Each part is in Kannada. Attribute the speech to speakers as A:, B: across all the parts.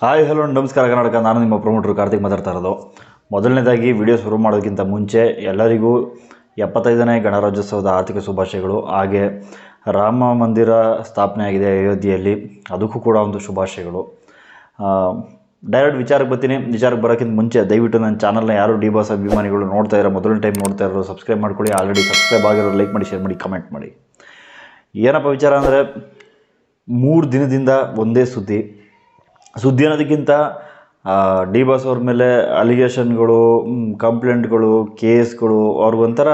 A: ಹಾಯ್, ಹಲೋ, ನಮಸ್ಕಾರ ಕರ್ನಾಟಕ. ನಾನು ನಿಮ್ಮ ಪ್ರಮೋಟರ್ ಕಾರ್ತಿಕ್ ಮಾತಾಡ್ತಾ ಇರೋದು. ಮೊದಲನೇದಾಗಿ ವಿಡಿಯೋ ಶುರು ಮಾಡೋದಕ್ಕಿಂತ ಮುಂಚೆ ಎಲ್ಲರಿಗೂ ಎಪ್ಪತ್ತೈದನೇ ಗಣರಾಜ್ಯೋತ್ಸವದ ಆರ್ಥಿಕ ಶುಭಾಶಯಗಳು. ಹಾಗೆ ರಾಮ ಮಂದಿರ ಸ್ಥಾಪನೆ ಆಗಿದೆ ಅಯೋಧ್ಯೆಯಲ್ಲಿ. ಅದಕ್ಕೂ ಕೂಡ ಒಂದು ಶುಭಾಶಯಗಳು. ಡೈರೆಕ್ಟ್ ವಿಚಾರಕ್ಕೆ ಬರ್ತೀನಿ. ವಿಚಾರಕ್ಕೆ ಬರೋಕ್ಕಿಂತ ಮುಂಚೆ ದಯವಿಟ್ಟು ನನ್ನ ಚಾನಲ್ನ ಯಾರು ಡಿ ಬಾಸ್ ಅಭಿಮಾನಿಗಳು ನೋಡ್ತಾ ಇರೋ, ಮೊದಲನೇ ಟೈಮ್ ನೋಡ್ತಾ ಇರೋ ಸಬ್ಸ್ಕ್ರೈಬ್ ಮಾಡ್ಕೊಳ್ಳಿ. ಆಲ್ರೆಡಿ ಸಬ್ಸ್ಕ್ರೈಬ್ ಆಗಿರೋರು ಲೈಕ್ ಮಾಡಿ ಶೇರ್ ಮಾಡಿ ಕಮೆಂಟ್ ಮಾಡಿ. ಏನಪ್ಪ ವಿಚಾರ ಅಂದರೆ ಮೂರು ದಿನದಿಂದ ಒಂದೇ ಸುದ್ದಿ. ಸುದ್ದಿ ಅನ್ನೋದಕ್ಕಿಂತ ಡಿ ಬಾಸ್ ಅವ್ರ ಮೇಲೆ ಅಲಿಗೇಷನ್ಗಳು ಕಂಪ್ಲೇಂಟ್ಗಳು, ಕೇಸ್ಗಳು ಅವ್ರಿಗೊಂಥರ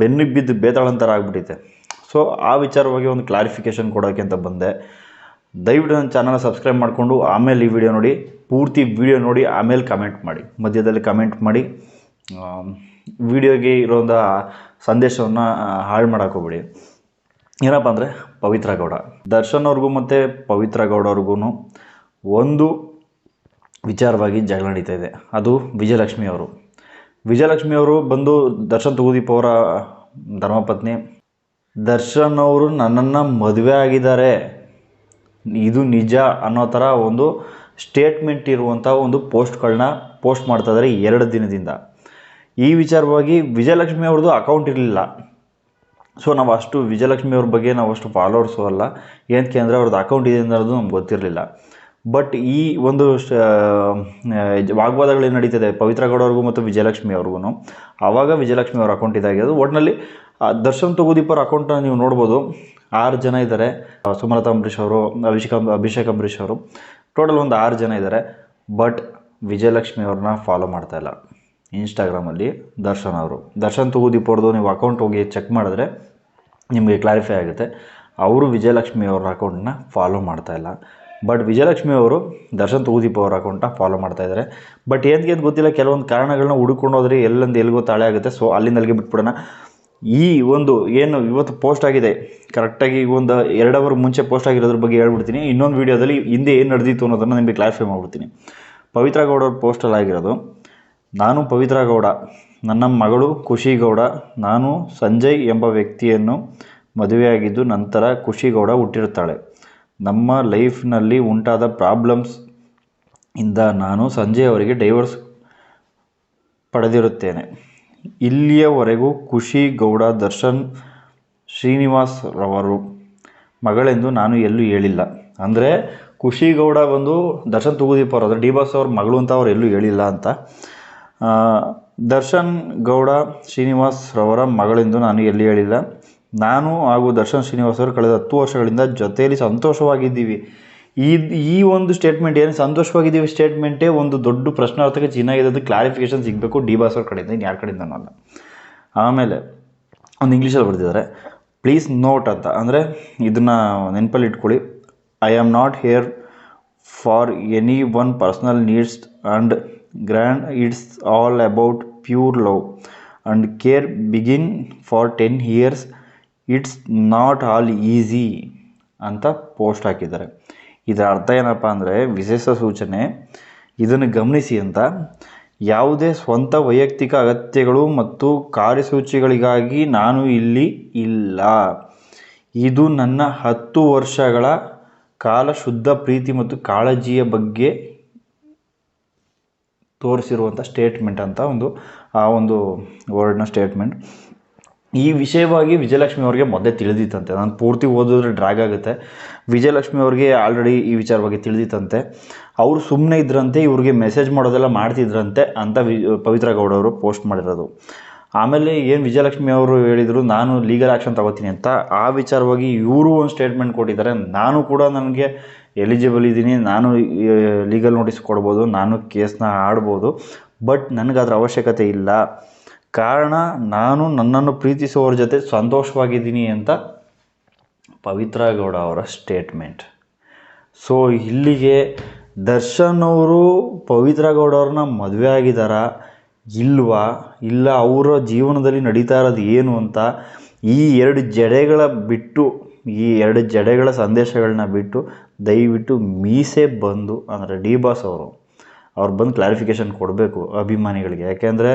A: ಬೆನ್ನಿಗೆ ಬಿದ್ದು ಬೇತಾಳಂತರ ಆಗಿಬಿಟ್ಟಿದೆ. ಸೊ ಆ ವಿಚಾರವಾಗಿ ಒಂದು ಕ್ಲಾರಿಫಿಕೇಷನ್ ಕೊಡೋಕ್ಕೆ ಅಂತ ಬಂದೆ. ದಯವಿಟ್ಟು ನನ್ನ ಚಾನಲ್ನ ಸಬ್ಸ್ಕ್ರೈಬ್ ಮಾಡಿಕೊಂಡು, ಆಮೇಲೆ ಈ ವಿಡಿಯೋ ನೋಡಿ, ಪೂರ್ತಿ ವಿಡಿಯೋ ನೋಡಿ, ಆಮೇಲೆ ಕಮೆಂಟ್ ಮಾಡಿ. ಮಧ್ಯದಲ್ಲಿ ಕಮೆಂಟ್ ಮಾಡಿ. ವಿಡಿಯೋಗೆ ಇರೋಂಥ ಸಂದೇಶವನ್ನು ಹಾಳು ಮಾಡೋಕ್ಕೋಗ್ಬೇಡಿ ಏನಪ್ಪ ಅಂದರೆ, ಪವಿತ್ರ ಗೌಡ. ದರ್ಶನ್ ಅವ್ರಿಗೂ ಮತ್ತು ಪವಿತ್ರ ಗೌಡ ಅವ್ರಿಗೂ ಒಂದು ವಿಚಾರವಾಗಿ ಜಗಳ ನಡೀತಾ ಇದೆ. ಅದು ವಿಜಯಲಕ್ಷ್ಮಿ ಅವರು. ವಿಜಯಲಕ್ಷ್ಮಿ ಅವರು ಬಂದು ದರ್ಶನ್ ತುಗುದೀಪ್ ಅವರ ಧರ್ಮಪತ್ನಿ, ದರ್ಶನ್ ಅವರು ನನ್ನನ್ನು ಮದುವೆ ಆಗಿದ್ದಾರೆ. ಇದು ನಿಜ ಅನ್ನೋ ಥರ ಒಂದು ಸ್ಟೇಟ್ಮೆಂಟ್ ಇರುವಂಥ ಒಂದು ಪೋಸ್ಟ್ಗಳನ್ನ ಪೋಸ್ಟ್ ಮಾಡ್ತಾ ಇದ್ದಾರೆ ಎರಡು ದಿನದಿಂದ. ಈ ವಿಚಾರವಾಗಿ ವಿಜಯಲಕ್ಷ್ಮಿ ಅವ್ರದ್ದು ಅಕೌಂಟ್ ಇರಲಿಲ್ಲ. ಸೊ ನಾವು ಅಷ್ಟು ವಿಜಯಲಕ್ಷ್ಮಿ ಅವ್ರ ಬಗ್ಗೆ ನಾವು ಅಷ್ಟು ಫಾಲೋವರ್ಸು ಅಲ್ಲ. ಏನಕ್ಕೆ ಅಂದರೆ ಅವ್ರದ್ದು ಅಕೌಂಟ್ ಇದೆ ಅನ್ನೋದು ನಮ್ಗೆ ಗೊತ್ತಿರಲಿಲ್ಲ. ಬಟ್ ಈ ಒಂದು ವಾಗ್ವಾದಗಳೇನು ನಡೀತಿದೆ? ಪವಿತ್ರ ಗೌಡ ಅವ್ರಿಗೂ ಮತ್ತು ವಿಜಯಲಕ್ಷ್ಮಿ ಅವ್ರಿಗೂ ಆವಾಗ ವಿಜಯಲಕ್ಷ್ಮಿ ಅವ್ರ ಅಕೌಂಟ್ ಇದಾಗಿರೋದು ಒಟ್ಟಿನಲ್ಲಿ ದರ್ಶನ್ ತಗುದೀಪ್ ಅವ್ರ ಅಕೌಂಟ್ನ ನೀವು ನೋಡ್ಬೋದು. ಆರು ಜನ ಇದ್ದಾರೆ ಸುಮಲತಾ ಅಂಬರೀಷ್ ಅವರು, ಅಭಿಷೇಕ್ ಅಭಿಷೇಕ್ ಅಂಬರೀಷ್ ಅವರು. ಟೋಟಲ್ ಒಂದು ಆರು ಜನ ಇದ್ದಾರೆ ಬಟ್ ವಿಜಯಲಕ್ಷ್ಮಿ ಅವ್ರನ್ನ ಫಾಲೋ ಮಾಡ್ತಾ ಇಲ್ಲ. ಇನ್ಸ್ಟಾಗ್ರಾಮಲ್ಲಿ ದರ್ಶನ್ ಅವರು. ದರ್ಶನ್ ತಗುದೀಪ್ ಅವ್ರದ್ದು ನೀವು ಅಕೌಂಟ್ ಹೋಗಿ ಚೆಕ್ ಮಾಡಿದ್ರೆ ನಿಮಗೆ ಕ್ಲಾರಿಫೈ ಆಗುತ್ತೆ. ಅವರು ವಿಜಯಲಕ್ಷ್ಮಿ ಅವ್ರ ಅಕೌಂಟನ್ನ ಫಾಲೋ ಮಾಡ್ತಾ ಇಲ್ಲ. ಬಟ್ ವಿಜಯಲಕ್ಷ್ಮಿ ಅವರು ದರ್ಶನ್ ತೂದೀಪ್ ಅವರ ಅಕೌಂಟ್ನ ಫಾಲೋ ಮಾಡ್ತಾ ಇದ್ದಾರೆ. ಬಟ್ ಏನಕ್ಕೆ ಅಂತ ಗೊತ್ತಿಲ್ಲ, ಕೆಲವೊಂದು ಕಾರಣಗಳನ್ನ ಹುಡುಕೊಂಡು ಹೋದ್ರೆ ಎಲ್ಲೊಂದು ಎಲ್ಲಿಗೋ ತಾಳೆ ಆಗುತ್ತೆ. ಸೊ ಅಲ್ಲಿಂದ ಅಲ್ಲಿಗೆ ಬಿಟ್ಬಿಡೋಣ. ಈ ಒಂದು ಏನು ಇವತ್ತು ಪೋಸ್ಟ್ ಆಗಿದೆ ಕರೆಕ್ಟಾಗಿ ಒಂದು ಎರಡು ಅವರ್ ಮುಂಚೆ ಪೋಸ್ಟ್ ಆಗಿರೋದ್ರ ಬಗ್ಗೆ ಹೇಳ್ಬಿಡ್ತೀನಿ. ಇನ್ನೊಂದು ವೀಡಿಯೋದಲ್ಲಿ ಹಿಂದೆ ಏನು ನಡೆದಿತ್ತು ಅನ್ನೋದನ್ನು ನಿಮಗೆ ಕ್ಲಾರಿಫೈ ಮಾಡ್ಬಿಡ್ತೀನಿ. ಪವಿತ್ರ ಗೌಡ ಅವ್ರ ಪೋಸ್ಟಲ್ಲಿ ಆಗಿರೋದು, ನಾನು ಪವಿತ್ರ ಗೌಡ, ನನ್ನ ಮಗಳು ಖುಷಿ ಗೌಡ, ನಾನು ಸಂಜಯ್ ಎಂಬ ವ್ಯಕ್ತಿಯನ್ನು ಮದುವೆಯಾಗಿದ್ದು ನಂತರ ಖುಷಿ ಗೌಡ ಹುಟ್ಟಿರುತ್ತಾಳೆ. ನಮ್ಮ ಲೈಫ್ನಲ್ಲಿ ಉಂಟಾದ ಪ್ರಾಬ್ಲಮ್ಸ್ ಇಂದ ನಾನು ಸಂಜೆಯವರೆಗೆ ಡೈವರ್ಸ್ ಪಡೆದಿರುತ್ತೇನೆ. ಇಲ್ಲಿಯವರೆಗೂ ಖುಷಿ ಗೌಡ, ದರ್ಶನ್ ಶ್ರೀನಿವಾಸ್ ರವರು ಮಗಳೆಂದು ನಾನು ಎಲ್ಲೂ ಹೇಳಿಲ್ಲ. ಅಂದರೆ ಖುಷಿ ಗೌಡ ಬಂದು ದರ್ಶನ್ ತುಗುದೀಪ್ ಅವರು ಅಂದರೆ ಡಿ ಬಾಸ್ ಅವ್ರ ಮಗಳು ಅಂತ ಅವ್ರು ಎಲ್ಲೂ ಹೇಳಿಲ್ಲ ಅಂತ. ದರ್ಶನ್ ಗೌಡ, ಶ್ರೀನಿವಾಸ್ ರವರ ಮಗಳೆಂದು ನಾನು ಎಲ್ಲಿ ಹೇಳಿಲ್ಲ. ನಾನು ಹಾಗೂ ದರ್ಶನ್ ಶ್ರೀನಿವಾಸರು ಕಳೆದ ಹತ್ತು ವರ್ಷಗಳಿಂದ ಜೊತೆಯಲ್ಲಿ ಸಂತೋಷವಾಗಿದ್ದೀವಿ. ಈ ಈ ಒಂದು ಸ್ಟೇಟ್ಮೆಂಟ್ ಏನು ಸಂತೋಷವಾಗಿದ್ದೀವಿ ಸ್ಟೇಟ್ಮೆಂಟೇ ಒಂದು ದೊಡ್ಡ ಪ್ರಶ್ನಾರ್ಥಕ ಚಿನ್ನ ಇದೆ ಕ್ಲಾರಿಫಿಕೇಶನ್ ಸಿಗಬೇಕು ಡಿ ಬಾಸ್ ಅವ್ರ ಕಡೆಯಿಂದ ಇನ್ನು ಯಾರ ಕಡೆಯಿಂದ ಅಲ್ಲ. ಆಮೇಲೆ ಒಂದು ಇಂಗ್ಲೀಷಲ್ಲಿ ಬರೆದಿದ್ದಾರೆ. ಪ್ಲೀಸ್ ನೋಟ್ ಅಂತ, ಅಂದರೆ ಇದನ್ನು ನೆನಪಲ್ಲಿ ಇಟ್ಕೊಳ್ಳಿ. I am not here for anyone personal needs and grand it's all about pure love and care begin for ten years it's not all easy ಅಂತ ಪೋಸ್ಟ್ ಹಾಕಿದ್ದಾರೆ. ಇದರ ಅರ್ಥ ಏನಪ್ಪ ಅಂದರೆ ವಿಶೇಷ ಸೂಚನೆ, ಇದನ್ನು ಗಮನಿಸಿ ಅಂತ. ಯಾವುದೇ ಸ್ವಂತ ವೈಯಕ್ತಿಕ ಅಗತ್ಯಗಳು ಮತ್ತು ಕಾರ್ಯಸೂಚಿಗಳಿಗಾಗಿ ನಾನು ಇಲ್ಲಿ ಇಲ್ಲ. ಇದು ನನ್ನ ಹತ್ತು ವರ್ಷಗಳ ಕಾಲ ಶುದ್ಧ ಪ್ರೀತಿ ಮತ್ತು ಕಾಳಜಿಯ ಬಗ್ಗೆ ತೋರಿಸಿರುವಂಥ ಸ್ಟೇಟ್ಮೆಂಟ್ ಅಂತ ಒಂದು, ಆ ಒಂದು ವರ್ಡ್ನ ಸ್ಟೇಟ್ಮೆಂಟ್ ಈ ವಿಷಯವಾಗಿ ವಿಜಯಲಕ್ಷ್ಮಿ ಅವ್ರಿಗೆ ಮೊದಲೇ ತಿಳಿದಿತ್ತಂತೆ. ನಾನು ಪೂರ್ತಿ ಓದಿದ್ರೆ ಡ್ರ್ಯಾಗ್ ಆಗುತ್ತೆ. ವಿಜಯಲಕ್ಷ್ಮಿ ಅವ್ರಿಗೆ ಆಲ್ರೆಡಿ ಈ ವಿಚಾರವಾಗಿ ತಿಳಿದಿತ್ತಂತೆ. ಅವರು ಸುಮ್ಮನೆ ಇದ್ರಂತೆ, ಇವ್ರಿಗೆ ಮೆಸೇಜ್ ಮಾಡೋದೆಲ್ಲ ಮಾಡ್ತಿದ್ರಂತೆ ಅಂತ ವಿ, ಪವಿತ್ರ ಗೌಡ ಅವರು ಪೋಸ್ಟ್ ಮಾಡಿರೋದು. ಆಮೇಲೆ ಏನು ವಿಜಯಲಕ್ಷ್ಮಿ ಅವರು ಹೇಳಿದರು, ನಾನು ಲೀಗಲ್ ಆ್ಯಕ್ಷನ್ ತಗೋತೀನಿ ಅಂತ, ಆ ವಿಚಾರವಾಗಿ ಇವರು ಒಂದು ಸ್ಟೇಟ್ಮೆಂಟ್ ಕೊಟ್ಟಿದ್ದಾರೆ. ನಾನು ಕೂಡ ನನಗೆ ಎಲಿಜಿಬಲ್ ಇದ್ದೀನಿ, ನಾನು ಲೀಗಲ್ ನೋಟಿಸ್ ಕೊಡ್ಬೋದು, ನಾನು ಕೇಸನ್ನ ಆಡ್ಬೋದು. ಬಟ್ ನನಗೆ ಅದರ ಅವಶ್ಯಕತೆ ಇಲ್ಲ. ಕಾರಣ ನಾನು ನನ್ನನ್ನು ಪ್ರೀತಿಸುವವ್ರ ಜೊತೆ ಸಂತೋಷವಾಗಿದ್ದೀನಿ ಅಂತ ಪವಿತ್ರ ಗೌಡ ಅವರ ಸ್ಟೇಟ್ಮೆಂಟ್ ಸೊ ಇಲ್ಲಿಗೆ ದರ್ಶನ್ ಅವರು ಪವಿತ್ರ ಗೌಡ ಅವ್ರನ್ನ ಮದುವೆ ಆಗಿದ್ದಾರಾ, ಇಲ್ವಾ, ಇಲ್ಲ ಅವರ ಜೀವನದಲ್ಲಿ ನಡೀತಾ ಇರೋದು ಏನು ಅಂತ ಈ ಎರಡು ಜಡೆಗಳ ಬಿಟ್ಟು, ಈ ಎರಡು ಜಡೆಗಳ ಸಂದೇಶಗಳನ್ನ ಬಿಟ್ಟು ದಯವಿಟ್ಟು ಮೀಸೆ ಬಂದು ಅಂದರೆ ಡಿ ಬಾಸ್ ಅವರು. ಅವ್ರು ಬಂದು ಕ್ಲಾರಿಫಿಕೇಷನ್ ಕೊಡಬೇಕು ಅಭಿಮಾನಿಗಳಿಗೆ. ಯಾಕೆಂದರೆ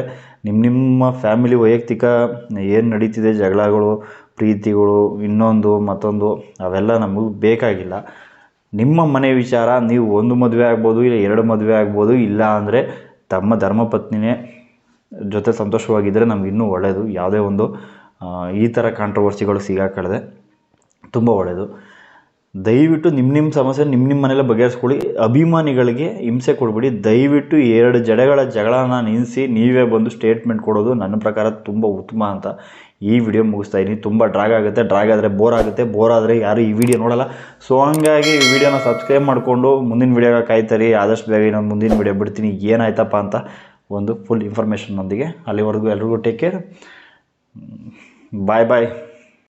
A: ನಿಮ್ಮ ನಿಮ್ಮ ಫ್ಯಾಮಿಲಿ ವೈಯಕ್ತಿಕ ಏನು ನಡೀತಿದೆ, ಜಗಳಗಳು, ಪ್ರೀತಿಗಳು, ಇನ್ನೊಂದು, ಮತ್ತೊಂದು, ಅವೆಲ್ಲ ನಮಗೆ ಬೇಕಾಗಿಲ್ಲ. ನಿಮ್ಮ ಮನೆ ವಿಚಾರ, ನೀವು ಒಂದು ಮದುವೆ ಆಗ್ಬೋದು, ಇಲ್ಲ ಎರಡು ಮದುವೆ ಆಗ್ಬೋದು, ಇಲ್ಲ ಅಂದರೆ ತಮ್ಮ ಧರ್ಮಪತ್ನಿನೇ ಜೊತೆ ಸಂತೋಷವಾಗಿದ್ದರೆ ನಮ್ಗೆ ಇನ್ನೂ ಒಳ್ಳೆಯದು ಯಾವುದೇ ಒಂದು ಈ ಥರ ಕಾಂಟ್ರವರ್ಸಿಗಳು ಸಿಗಾಕಳದೆ ತುಂಬ ಒಳ್ಳೆಯದು ದಯವಿಟ್ಟು ನಿಮ್ಮ ನಿಮ್ಮ ಸಮಸ್ಯೆ ನಿಮ್ಮ ನಿಮ್ಮ ಮನೇಲೆ ಬಗೆಹರಿಸ್ಕೊಳ್ಳಿ. ಅಭಿಮಾನಿಗಳಿಗೆ ಹಿಂಸೆ ಕೊಡಬೇಡಿ. ದಯವಿಟ್ಟು ಎರಡು ಜಡೆಗಳ ಜಗಳನ ನಿಲ್ಲಿಸಿ ನೀವೇ ಬಂದು ಸ್ಟೇಟ್ಮೆಂಟ್ ಕೊಡೋದು ನನ್ನ ಪ್ರಕಾರ ತುಂಬ ಉತ್ತಮ ಅಂತ ಈ ವಿಡಿಯೋ ಮುಗಿಸ್ತಾ ಇದ್ದೀನಿ ತುಂಬ ಡ್ರಾಗ್ ಆಗುತ್ತೆ. ಡ್ರಾಗ್ ಆದರೆ ಬೋರ್ ಆಗುತ್ತೆ. ಬೋರ್ ಆದರೆ ಯಾರು ಈ ವಿಡಿಯೋ ನೋಡಲ್ಲ. ಸೊ ಹಂಗಾಗಿ ಈ ವಿಡಿಯೋನ ಸಬ್ಸ್ಕ್ರೈಬ್ ಮಾಡಿಕೊಂಡು ಮುಂದಿನ ವಿಡಿಯೋಗೆ ಕಾಯ್ತಾರಿ. ಆದಷ್ಟು ಬೇಗ ನಾನು ಮುಂದಿನ ವಿಡಿಯೋ ಬಿಡ್ತೀನಿ. ಏನಾಯ್ತಪ್ಪ ಅಂತ ಒಂದು ಫುಲ್ ಇನ್ಫಾರ್ಮೇಷನ್ನೊಂದಿಗೆ ಅಲ್ಲಿವರೆಗೂ ಎಲ್ರಿಗೂ ಟೇಕ್ ಕೇರ್ ಬಾಯ್ ಬಾಯ್